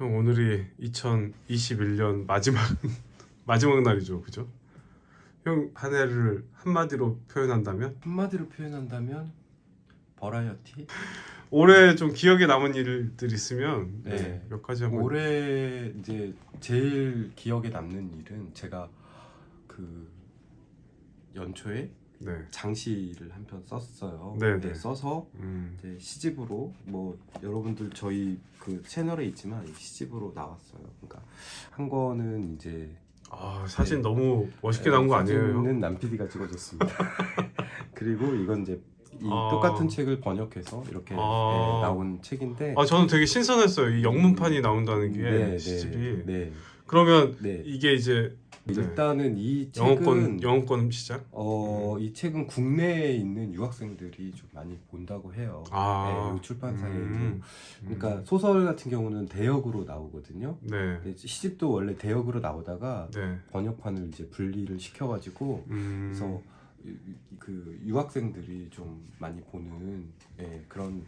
형 오늘이 2021년 마지막 마지막 날이죠, 그죠? 형 한 해를 한마디로 표현한다면 한마디로 표현한다면 버라이어티. 올해 좀 기억에 남은 일들 있으면 네, 네. 몇 가지 한번 올해 이제 제일 기억에 남는 일은 제가 그 연초에 네, 장시를 한 편 썼어요. 네, 네. 써서 음, 이제 시집으로 뭐 여러분들 저희 그 채널에 있지만 시집으로 나왔어요. 그러니까 한 거는 이제 아 사진 네. 너무 멋있게 나온 거 아니에요? 형? 사진은 남 PD가 찍어줬습니다. 그리고 이건 이제 이 아. 똑같은 책을 번역해서 이렇게 아. 네, 나온 책인데 아 저는 되게 신선했어요. 이 영문판이 나온다는 게 네, 시집이. 네, 그러면 네. 이게 이제 네. 일단은 이 책은 영어권 영어권 시작? 어, 이 책은 국내에 있는 유학생들이 좀 많이 본다고 해요. 아, 네, 이 출판사에 음, 그러니까 소설 같은 경우는 대역으로 나오거든요. 네, 근데 시집도 원래 대역으로 나오다가 네, 번역판을 이제 분리를 시켜가지고 음, 그래서 그 유학생들이 좀 많이 보는 예, 그런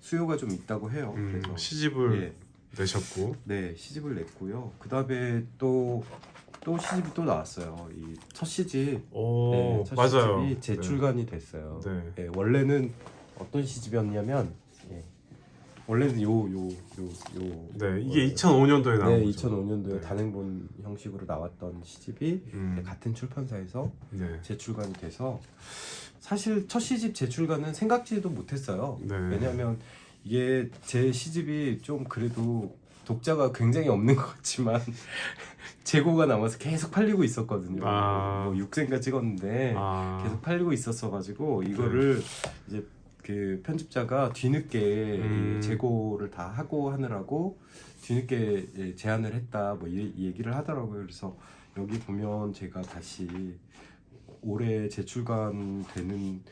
수요가 좀 있다고 해요. 음, 그래서 시집을 예, 내셨고, 네 시집을 냈고요. 그 다음에 또 또 시집이 또 나왔어요. 이 첫 시집, 오 네, 첫 맞아요. 시집이 재출간이 됐어요. 네. 네. 예, 원래는 어떤 시집이었냐면 예, 원래는 요 요 요요 네, 이게 2005년도에 나온 네, 거죠. 2005년도에 네. 단행본 형식으로 나왔던 시집이 음, 같은 출판사에서 네, 재출간이 돼서 사실 첫 시집 재출간은 생각지도 못했어요. 네. 왜냐하면 이게 제 시집이 좀 그래도 독자가 굉장히 없는 것 같지만 재고가 남아서 계속 팔리고 있었거든요. 아. 뭐 6생가 찍었는데 아, 계속 팔리고 있었어 가지고 이거를 이제 그 편집자가 뒤늦게 음. 이 재고를 다 하고 하느라고 뒤늦게 예, 제안을 했다 뭐이 얘기를 하더라고요. 그래서 여기 보면 제가 다시 올해 재출간 되는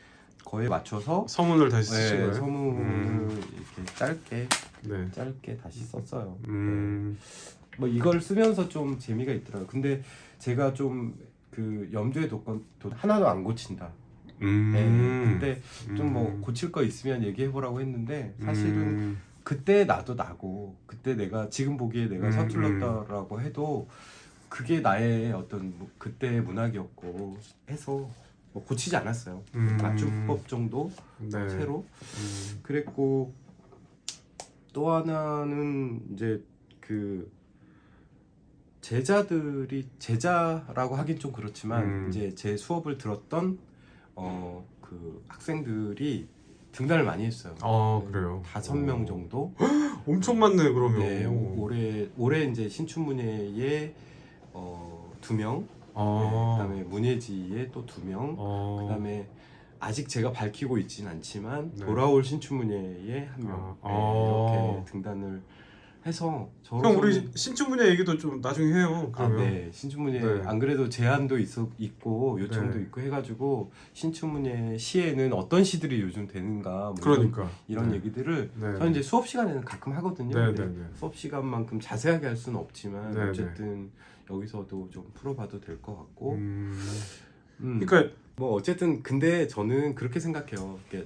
거에 맞춰서 서문을 다시 쓰신 네, 거예요? 서문을 음. 이렇게 짧게 네. 짧게 다시 썼어요. 음, 네. 뭐 이걸 쓰면서 좀 재미가 있더라고요. 근데 제가 좀 그 염두에 뒀건 뒀- 하나도 안 고친다. 음, 네, 근데 좀 뭐 음, 고칠 거 있으면 얘기해 보라고 했는데 사실은 음, 그때 나도 나고 그때 내가 지금 보기에 내가 음, 서툴렀다라고 해도 그게 나의 어떤 뭐 그때의 문학이었고 해서 뭐 고치지 않았어요. 음, 맞춤법 정도 네. 새로 음, 그랬고 또 하나는 이제 그 제자들이 제자라고 하긴 좀 그렇지만 음. 이제 제 수업을 들었던 어 그 학생들이 등단을 많이 했어요. 아 그래요. 다섯 명 정도. 엄청 많네 그러면. 네, 오- 올해 올해 이제 신춘문예에 어두 명, 아, 그다음에 문예지에 또 두 명, 어, 그다음에 아직 제가 밝히고 있진 않지만 네. 돌아올 신춘문예에 한 명. 아, 네, 아. 이렇게 등단을 해서 형 저로서는 우리 신춘문예 얘기도 좀 나중에 해요. 아, 그러면. 네. 신춘문예 네. 안 그래도 제안도 있어, 있고 요청도 네. 있고 해가지고 신춘문예 시에는 어떤 시들이 요즘 되는가 뭐 그러니까. 이런, 네. 얘기들을 네. 저는 이제 수업 시간에는 가끔 하거든요. 네, 근데 네, 네. 수업 시간만큼 자세하게 할 수는 없지만 네, 네. 어쨌든 여기서도 좀 풀어봐도 될 것 같고. 음, 음. 그러니까 뭐 어쨌든 근데 저는 그렇게 생각해요. 이게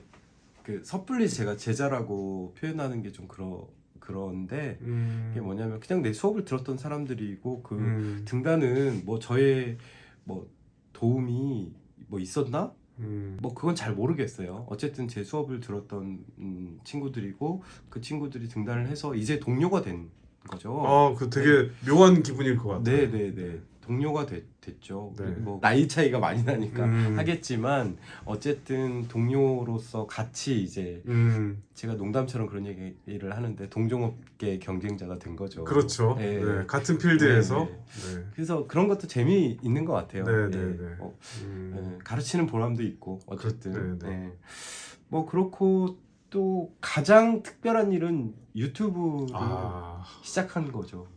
그 섣불리 제가 제자라고 표현하는 게 좀 그러 그런데 음, 이게 뭐냐면 그냥 내 수업을 들었던 사람들이고 그 음, 등단은 뭐 저의 뭐 도움이 뭐 있었나? 음, 뭐 그건 잘 모르겠어요. 어쨌든 제 수업을 들었던 음, 친구들이고 그 친구들이 등단을 해서 이제 동료가 된 거죠. 아, 그 되게 묘한 기분일 것 같아요. 네, 네, 네. 동료가 됐, 됐죠. 네. 뭐 나이 차이가 많이 나니까 음. 하겠지만 어쨌든 동료로서 같이 이제 음, 제가 농담처럼 그런 얘기를 하는데 동종업계 경쟁자가 된 거죠. 그렇죠. 네. 네, 같은 필드에서. 네, 네. 그래서 그런 것도 재미 있는 것 같아요. 네, 네, 예. 네. 어, 음, 예, 가르치는 보람도 있고 어쨌든. 그- 네, 네. 예. 뭐 그렇고 또 가장 특별한 일은 유튜브를 아, 시작한 거죠.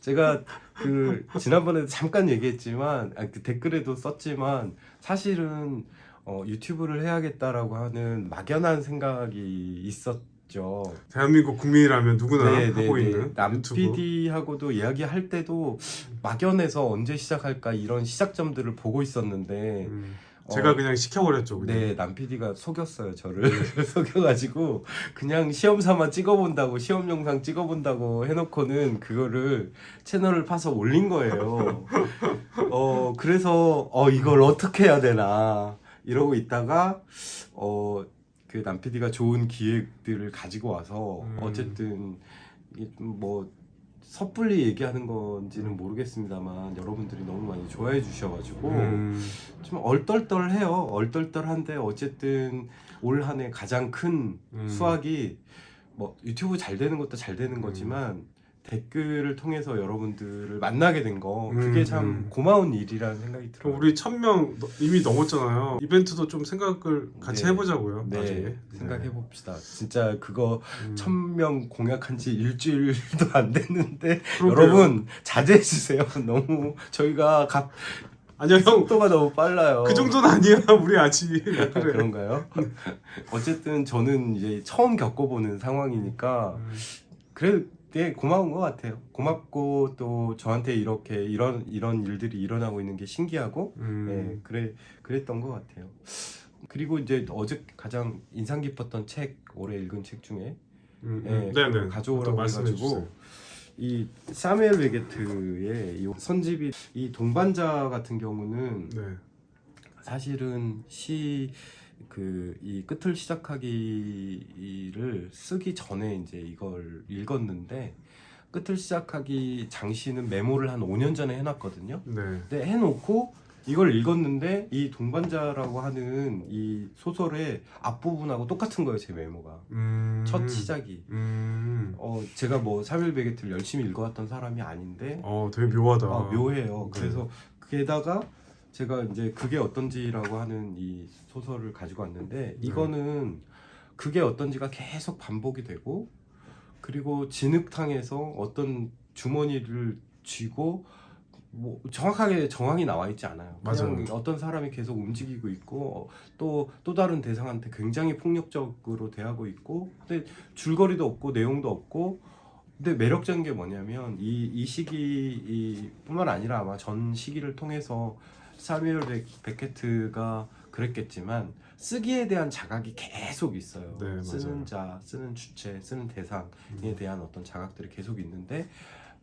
제가 그 지난번에 잠깐 얘기했지만 아, 그 댓글에도 썼지만 사실은 어, 유튜브를 해야겠다라고 하는 막연한 생각이 있었죠. 대한민국 국민이라면 누구나 네, 하고 네, 네. 있는 남 유튜브. PD하고도 이야기할 때도 막연해서 언제 시작할까 이런 시작점들을 보고 있었는데 음, 제가 어, 그냥 시켜버렸죠. 그냥. 네, 남 PD가 속였어요 저를 속여가지고 그냥 시험 삼아 찍어본다고 시험 영상 찍어본다고 해놓고는 그거를 채널을 파서 올린 거예요. 어 그래서 어 이걸 어떻게 해야 되나 이러고 있다가 어 그 남 PD가 좋은 기획들을 가지고 와서 음. 어쨌든 좀뭐 섣불리 얘기하는 건지는 모르겠습니다만 여러분들이 너무 많이 좋아해 주셔가지고 음, 좀 얼떨떨해요. 얼떨떨한데 어쨌든 올 한 해 가장 큰 음. 수확이 뭐 유튜브 잘 되는 것도 잘 되는 음. 거지만 댓글을 통해서 여러분들을 만나게 된 거 그게 음, 참 음. 고마운 일이라는 생각이 들어요. 우리 1000명 이미 넘었잖아요. 이벤트도 좀 생각을 같이 네. 해보자고요. 나중에. 네, 생각해 봅시다. 진짜 그거 음. 천명 공약한 지 일주일도 안 됐는데 그러게요. 여러분 자제해 주세요. 너무 저희가 각 아니요 형. 속도가 너무 빨라요. 그 정도는 아니야. 우리 아직. 왜 아, 그래. 그런가요? 어쨌든 저는 이제 처음 겪어보는 상황이니까 음, 그래 게 고마운 것 같아요. 고맙고 또 저한테 이렇게 이런 이런 일들이 일어나고 있는 게 신기하고 음, 네 그래 그랬던 것 같아요. 그리고 이제 어제 가장 인상 깊었던 책 올해 읽은 책 중에 음, 네, 음. 네 네. 가져오라고 또 말씀해 해가지고. 이 사무엘 베게트의 이 선집이 이 동반자 같은 경우는 네. 사실은 시 그 이 끝을 시작하기를 쓰기 전에 이제 이걸 읽었는데 끝을 시작하기 장시는 메모를 한 5년 전에 해놨거든요. 네. 근데 해놓고 이걸 읽었는데 이 동반자라고 하는 이 소설의 앞부분하고 똑같은 거예요 제 메모가 음, 첫 시작이 음. 어 제가 뭐 베게트를 열심히 읽어왔던 사람이 아닌데 어, 되게 묘하다. 아, 묘해요. 네. 그래서 게다가 제가 이제 그게 어떤지라고 하는 이 소설을 가지고 네. 왔는데 이거는 그게 어떤지가 계속 반복이 되고 그리고 진흙탕에서 어떤 주머니를 쥐고 뭐 정확하게 정황이 나와 있지 않아요. 그냥 맞아요. 어떤 사람이 계속 움직이고 있고 또 또 다른 대상한테 굉장히 폭력적으로 대하고 있고 근데 줄거리도 없고 내용도 없고 근데 매력적인 게 뭐냐면 이, 이 시기 이 뿐만 아니라 아마 전 시기를 통해서 사뮤엘 베- 베케트가 그랬겠지만 쓰기에 대한 자각이 계속 있어요. 네. 쓰는 자, 쓰는 주체, 쓰는 대상에 음. 대한 어떤 자각들이 계속 있는데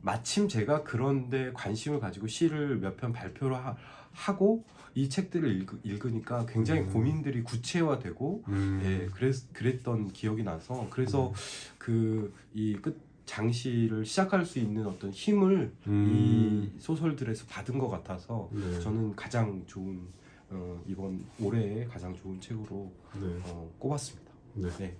마침 제가 그런데 관심을 가지고 시를 몇 편 발표를 하, 하고 이 책들을 읽, 읽으니까 굉장히 음. 고민들이 구체화되고 음. 예, 그랬, 그랬던 기억이 나서 그래서 그이 끝 장시를 시작할 수 있는 어떤 힘을 음. 이 소설들에서 받은 것 같아서 네. 저는 가장 좋은 어, 이번 올해의 가장 좋은 책으로 네. 어, 꼽았습니다. 네. 네.